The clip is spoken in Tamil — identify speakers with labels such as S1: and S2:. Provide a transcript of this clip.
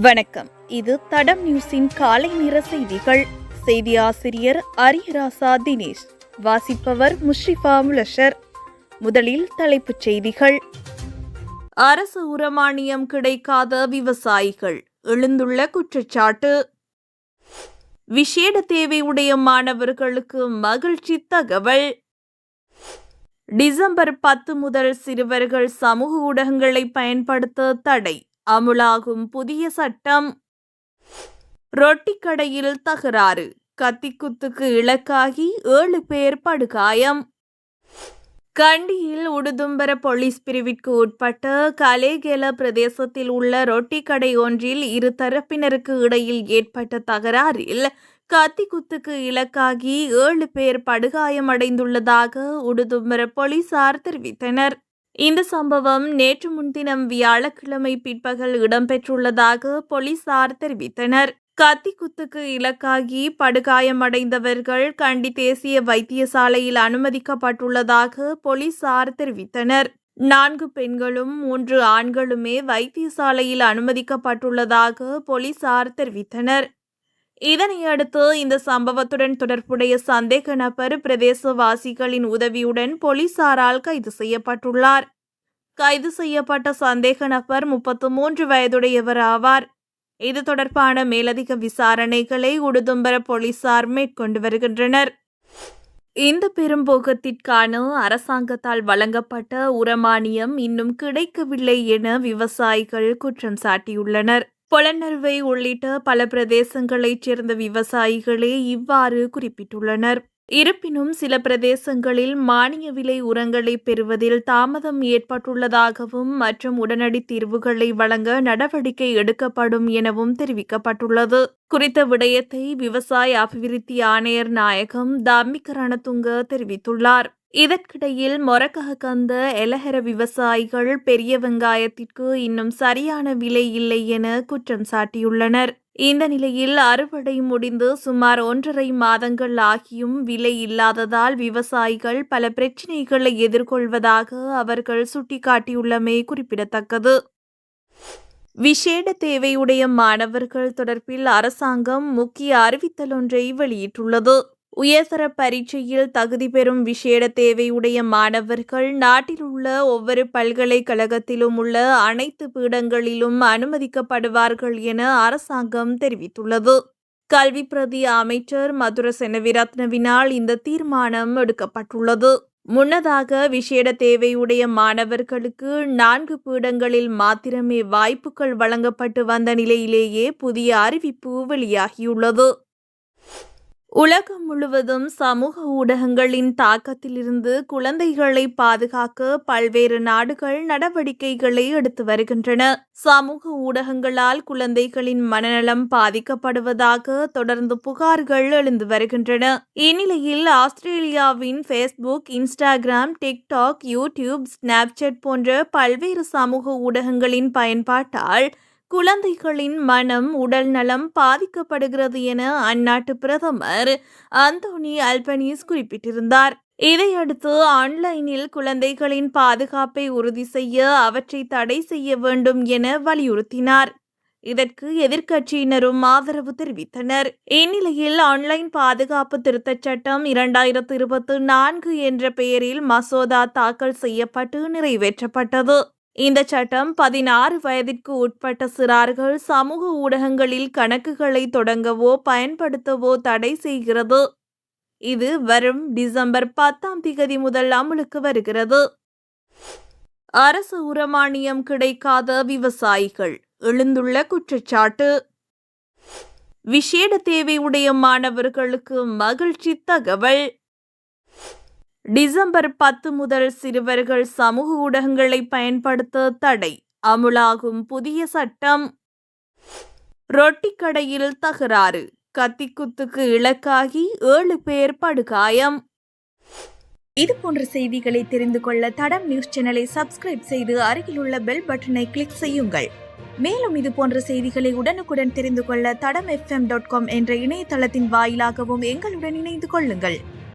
S1: வணக்கம். இது தடம் நியூஸின் காலை நிற செய்திகள். செய்தி ஆசிரியர் அரியராசா தினேஷ். வாசிப்பவர் முஷ்ரிஃபா முலஷர். முதலில் தலைப்புச் செய்திகள். அரசு உரமானியம் கிடைக்காத விவசாயிகள். எழுந்துள்ள குற்றச்சாட்டு. விசேட தேவையுடைய மாணவர்களுக்கு மகிழ்ச்சி தகவல். டிசம்பர் பத்து முதல் சிறுவர்கள் சமூக ஊடகங்களை பயன்படுத்த தடை. அமுலாகும் புதிய சட்டம். ரொட்டி கடையில் தகராறு. கத்திக்குத்துக்கு இலக்காகி ஏழு பேர் படுகாயம். கண்டியில் உடுதும்பர போலீஸ் பிரிவிற்கு உட்பட்ட கலேகேல பிரதேசத்தில் உள்ள ரொட்டி கடை ஒன்றில் இரு தரப்பினருக்கு இடையில் ஏற்பட்ட தகராறில் கத்திக்குத்துக்கு இலக்காகி ஏழு பேர் படுகாயமடைந்துள்ளதாக உடுதும்பர போலீசார் தெரிவித்தனர். இந்த சம்பவம் நேற்று முன்தினம் வியாழக்கிழமை பிற்பகல் இடம்பெற்றுள்ளதாக போலீசார் தெரிவித்தனர். கத்தி குத்துக்கு இலக்காகி படுகாயமடைந்தவர்கள் கண்டி தேசிய வைத்தியசாலையில் அனுமதிக்கப்பட்டுள்ளதாக போலீசார் தெரிவித்தனர். நான்கு பெண்களும் மூன்று ஆண்களுமே வைத்தியசாலையில் அனுமதிக்கப்பட்டுள்ளதாக போலீசார் தெரிவித்தனர். இதனையடுத்து இந்த சம்பவத்துடன் தொடர்புடைய சந்தேக நபர் பிரதேசவாசிகளின் உதவியுடன் போலீசாரால் கைது செய்யப்பட்டுள்ளார். கைது செய்யப்பட்ட சந்தேக நபர் முப்பத்து மூன்று வயதுடையவர் ஆவார். இது தொடர்பான மேலதிக விசாரணைகளை உடுதும்பர போலீசார் மேற்கொண்டு வருகின்றனர். இந்த பெரும்போகத்திற்கான அரசாங்கத்தால் வழங்கப்பட்ட உரமானியம் இன்னும் கிடைக்கவில்லை என விவசாயிகள் குற்றம் சாட்டியுள்ளனர். பொலனறுவை உள்ளிட்ட பல பிரதேசங்களைச் சேர்ந்த விவசாயிகளே இவ்வாறு குறிப்பிட்டுள்ளனர். இருப்பினும் சில பிரதேசங்களில் மானிய விலை உரங்களை பெறுவதில் தாமதம் ஏற்பட்டுள்ளதாகவும் மற்றும் உடனடி தீர்வுகளை வழங்க நடவடிக்கை எடுக்கப்படும் எனவும் தெரிவிக்கப்பட்டுள்ளது. குறித்த விடயத்தை விவசாய அபிவிருத்தி ஆணையர் நாயகம் தாமிகரணதுங்க தெரிவித்துள்ளார். இதற்கிடையில் மொரக்ககந்த எலஹர விவசாயிகள் பெரிய வெங்காயத்திற்கு இன்னும் சரியான விலை இல்லை என குற்றம் சாட்டியுள்ளனர். இந்த நிலையில் அறுவடை முடிந்து சுமார் ஒன்றரை மாதங்கள் ஆகியும் விலை இல்லாததால் விவசாயிகள் பல பிரச்சினைகளை எதிர்கொள்வதாக அவர்கள் சுட்டிக்காட்டியுள்ளமை குறிப்பிடத்தக்கது. விசேட தேவையுடைய மாணவர்கள் தொடர்பில் அரசாங்கம் முக்கிய அறிவித்தல் ஒன்றை வெளியிட்டுள்ளது. உயர்தர பரீட்சையில் தகுதி பெறும் விசேட தேவையுடைய மாணவர்கள் நாட்டில் உள்ள ஒவ்வொரு பல்கலைக்கழகத்திலும் உள்ள அனைத்து பீடங்களிலும் அனுமதிக்கப்படுவார்கள் என அரசாங்கம் தெரிவித்துள்ளது. கல்வி பிரதி அமைச்சர் மதுர செனவிரத்னவினால் இந்த தீர்மானம் எடுக்கப்பட்டுள்ளது. முன்னதாக விசேட தேவையுடைய மாணவர்களுக்கு நான்கு பீடங்களில் மாத்திரமே வாய்ப்புகள் வழங்கப்பட்டு வந்த நிலையிலேயே புதிய அறிவிப்பு வெளியாகியுள்ளது. உலகம் முழுவதும் சமூக ஊடகங்களின் தாக்கத்திலிருந்து குழந்தைகளை பாதுகாக்க பல்வேறு நாடுகள் நடவடிக்கைகளை எடுத்து வருகின்றன. சமூக ஊடகங்களால் குழந்தைகளின் மனநலம் பாதிக்கப்படுவதாக தொடர்ந்து புகார்கள் எழுந்து வருகின்றன. இந்நிலையில் ஆஸ்திரேலியாவின் Facebook Instagram TikTok YouTube Snapchat போன்ற பல்வேறு சமூக ஊடகங்களின் பயன்பாட்டால் குழந்தைகளின் மனம் உடல் நலம் பாதிக்கப்படுகிறது என அந்நாட்டு பிரதமர் அந்தோனி அல்பனீஸ் குறிப்பிட்டிருந்தார். இதையடுத்து ஆன்லைனில் குழந்தைகளின் பாதுகாப்பை உறுதி செய்ய அவற்றை தடை செய்ய வேண்டும் என வலியுறுத்தினார். இதற்கு எதிர்க்கட்சியினரும் ஆதரவு தெரிவித்தனர். இந்நிலையில் ஆன்லைன் பாதுகாப்பு திருத்தச் சட்டம் இரண்டாயிரத்து இருபத்தி நான்கு என்ற பெயரில் மசோதா தாக்கல் செய்யப்பட்டு நிறைவேற்றப்பட்டது. இந்த சட்டம் பதினாறு வயதிற்கு உட்பட்ட சிறார்கள் சமூக ஊடகங்களில் கணக்குகளை தொடங்கவோ பயன்படுத்தவோ தடை செய்கிறது. இது வரும் டிசம்பர் பத்தாம் திகதி முதல் அமலுக்கு வருகிறது. அரசு உரமானியம் கிடைக்காத விவசாயிகள் எழுந்துள்ள குற்றச்சாட்டு. விசேட தேவையுடைய மாணவர்களுக்கு மகிழ்ச்சி தகவல். டிசம்பர் பத்து முதல் சிறுவர்கள் சமூக ஊடகங்களை பயன்படுத்த தடை. அமுலாகும் புதிய சட்டம். ரொட்டி கடையில் தகராறு. கத்திக்குத்துக்கு இலக்காகி ஏழு பேர் படுகாயம். இது போன்ற செய்திகளை தெரிந்து கொள்ள தடம் நியூஸ் சேனலை சப்ஸ்கிரைப் செய்து அருகில் உள்ள பெல் பட்டனை கிளிக் செய்யுங்கள். மேலும் இது போன்ற செய்திகளை உடனுக்குடன் தெரிந்து கொள்ள தடம் எஃப்எம் டாட் காம் என்ற இணையதளத்தின் வாயிலாகவும் எங்களுடன் இணைந்து கொள்ளுங்கள்.